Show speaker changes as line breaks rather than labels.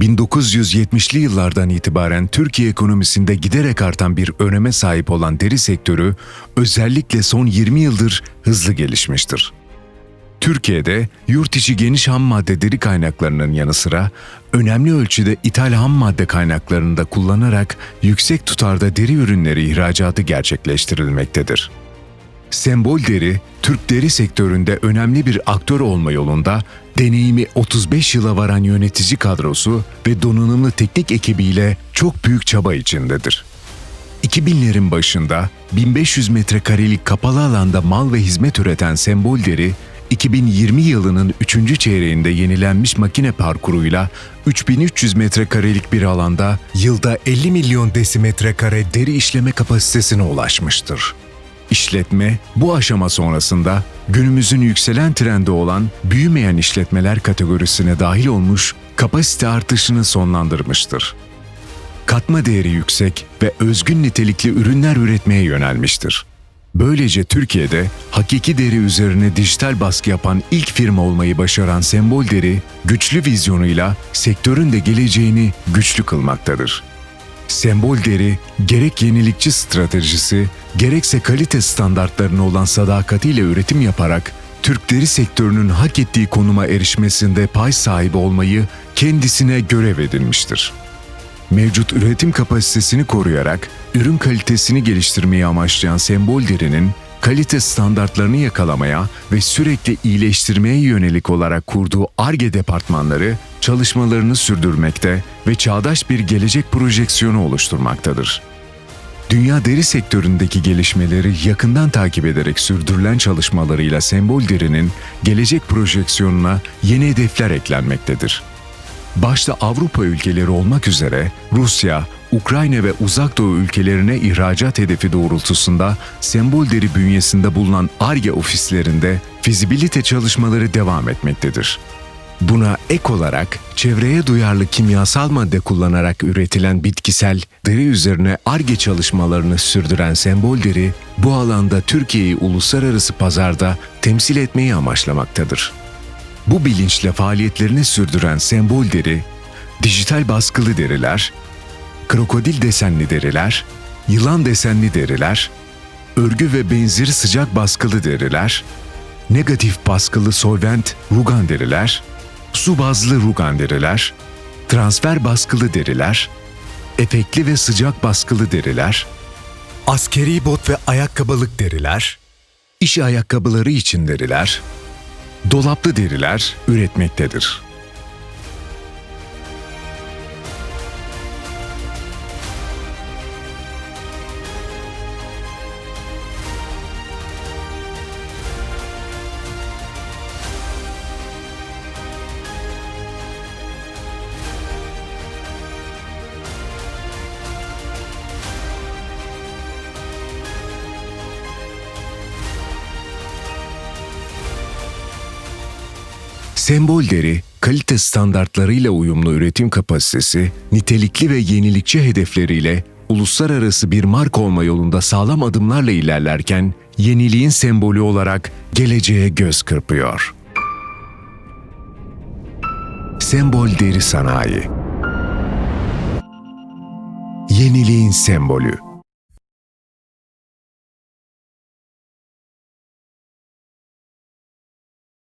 1970'li yıllardan itibaren Türkiye ekonomisinde giderek artan bir öneme sahip olan deri sektörü özellikle son 20 yıldır hızlı gelişmiştir. Türkiye'de yurt içi geniş ham madde deri kaynaklarının yanı sıra önemli ölçüde ithal ham madde kaynaklarını da kullanarak yüksek tutarda deri ürünleri ihracatı gerçekleştirilmektedir. Sembol Deri, Türk deri sektöründe önemli bir aktör olma yolunda deneyimi 35 yıla varan yönetici kadrosu ve donanımlı teknik ekibiyle çok büyük çaba içindedir. 2000'lerin başında 1500 metrekarelik kapalı alanda mal ve hizmet üreten Sembol Deri, 2020 yılının 3. çeyreğinde yenilenmiş makine parkuruyla 3300 metrekarelik bir alanda yılda 50 milyon desimetre kare deri işleme kapasitesine ulaşmıştır. İşletme bu aşama sonrasında günümüzün yükselen trendi olan büyümeyen işletmeler kategorisine dahil olmuş kapasite artışını sonlandırmıştır. Katma değeri yüksek ve özgün nitelikli ürünler üretmeye yönelmiştir. Böylece Türkiye'de hakiki deri üzerine dijital baskı yapan ilk firma olmayı başaran Sembol Deri, güçlü vizyonuyla sektörün de geleceğini güçlü kılmaktadır. Sembol Deri, gerek yenilikçi stratejisi, gerekse kalite standartlarına olan sadakatiyle üretim yaparak Türk deri sektörünün hak ettiği konuma erişmesinde pay sahibi olmayı kendisine görev edinmiştir. Mevcut üretim kapasitesini koruyarak ürün kalitesini geliştirmeyi amaçlayan Sembol Deri'nin kalite standartlarını yakalamaya ve sürekli iyileştirmeye yönelik olarak kurduğu ARGE departmanları çalışmalarını sürdürmekte ve çağdaş bir gelecek projeksiyonu oluşturmaktadır. Dünya deri sektöründeki gelişmeleri yakından takip ederek sürdürülen çalışmalarıyla Sembol Deri'nin gelecek projeksiyonuna yeni hedefler eklenmektedir. Başta Avrupa ülkeleri olmak üzere Rusya, Ukrayna ve Uzak Doğu ülkelerine ihracat hedefi doğrultusunda Sembol Deri bünyesinde bulunan ARGE ofislerinde fizibilite çalışmaları devam etmektedir. Buna ek olarak çevreye duyarlı kimyasal madde kullanarak üretilen bitkisel deri üzerine ARGE çalışmalarını sürdüren Sembol Deri, bu alanda Türkiye'yi uluslararası pazarda temsil etmeyi amaçlamaktadır. Bu bilinçle faaliyetlerini sürdüren Sembol Deri, dijital baskılı deriler, krokodil desenli deriler, yılan desenli deriler, örgü ve benzeri sıcak baskılı deriler, negatif baskılı solvent rugan deriler, su bazlı rugan deriler, transfer baskılı deriler, efektli ve sıcak baskılı deriler, askeri bot ve ayakkabılık deriler, iş ayakkabıları için deriler, dolaplı deriler üretmektedir. Sembol deri, kalite standartlarıyla uyumlu üretim kapasitesi, nitelikli ve yenilikçi hedefleriyle uluslararası bir marka olma yolunda sağlam adımlarla ilerlerken, yeniliğin sembolü olarak geleceğe göz kırpıyor. Sembol Deri Sanayi Yeniliğin sembolü